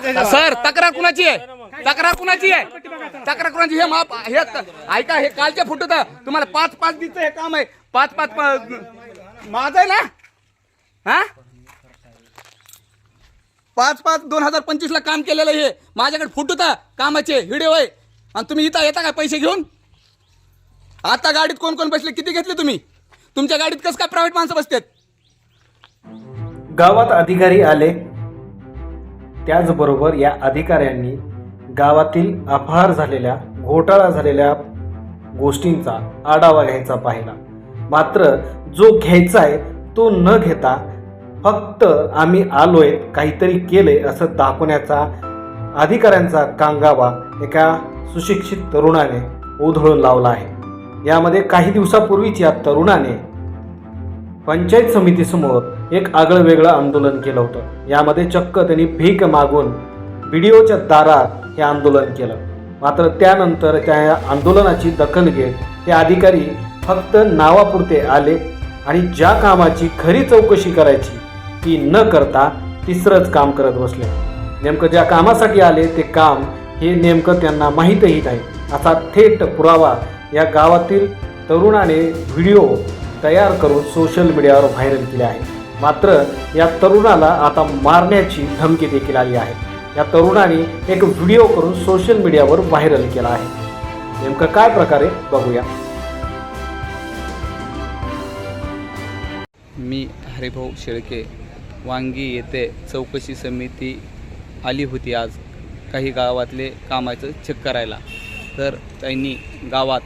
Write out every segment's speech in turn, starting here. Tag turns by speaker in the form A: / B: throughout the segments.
A: Sir तक्रार कुणाची आहे? तक्रार कुणाची आहे? तक्रार कुणाची? हे माप हे ऐका हे कालच्या फोटो तुम्हाला पाच पाच दिसत हे काम आहे. पाच पाच प- माझं आहे ना? हा? पाच पाच दोन हजार पंचवीस ला काम केलेलं हे. माझ्याकडे फोटो तर कामाचे व्हिडिओ आहे. आणि तुम्ही इथं येता का पैसे घेऊन? आता गाडीत कोण कोण बसले? किती घेतले तुम्ही? तुमच्या गाडीत कसं काय प्रायव्हेट माणसं बसतात?
B: गावात अधिकारी आले. त्याचबरोबर या अधिकाऱ्यांनी गावातील अपहार झालेल्या घोटाळा झालेल्या गोष्टींचा आढावा घ्यायचा पाहिला. मात्र जो घ्यायचा आहे तो न घेता फक्त आम्ही आलोय काहीतरी केले असं दाखवण्याचा अधिकाऱ्यांचा कांगावा एका सुशिक्षित तरुणाने उधळून लावला आहे. यामध्ये काही दिवसापूर्वीच या तरुणाने पंचायत समितीसमोर एक आगळं वेगळं आंदोलन केलं होतं. यामध्ये चक्क त्यांनी भीक मागून व्हिडिओच्या दारात हे आंदोलन केलं. मात्र त्यानंतर त्या आंदोलनाची दखल घेत हे अधिकारी फक्त नावापुरते आले आणि ज्या कामाची खरी चौकशी करायची ती न करता तिसरंच काम करत बसले. नेमकं ज्या कामासाठी आले ते काम हे नेमकं त्यांना माहीतही नाही. असा थेट पुरावा या गावातील तरुणाने व्हिडिओ तयार करून सोशल मीडियावर व्हायरल केले आहे मात्र या तरुणाला आता मारण्याची धमकी देखील आली आहे. या तरुणाने एक व्हिडिओ करून सोशल मीडियावर व्हायरल केला आहे. नेमकं काय प्रकारे बघूया.
A: मी हरिभाऊ शेळके वांगी येथे चौकशी समिती आली होती आज. काही गावातले कामाचं चेक करायला तर त्यांनी गावात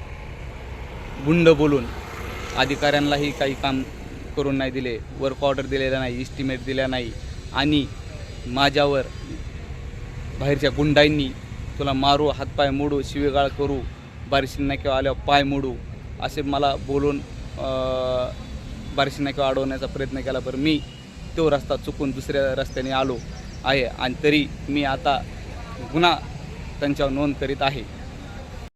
A: गुंड बोलून अधिकाऱ्यांनाही काही काम करून नाही दिले वर्क ऑर्डर दिलेला नाही इस्टिमेट दिला नाही आणि माझ्यावर बाहेरच्या गुंडांनी तुला मारू हातपाय मोडू शिवेगाळ करू बारिशी नाक्यावर आल्यावर पाय मोडू असे मला बोलून अं, बारिशी नाक्यावर अडवण्याचा प्रयत्न केला. पण मी तो रस्ता चुकून दुसऱ्या रस्त्याने आलो आहे आणि तरी मी आता गुन्हा त्यांच्यावर नोंद करीत आहे.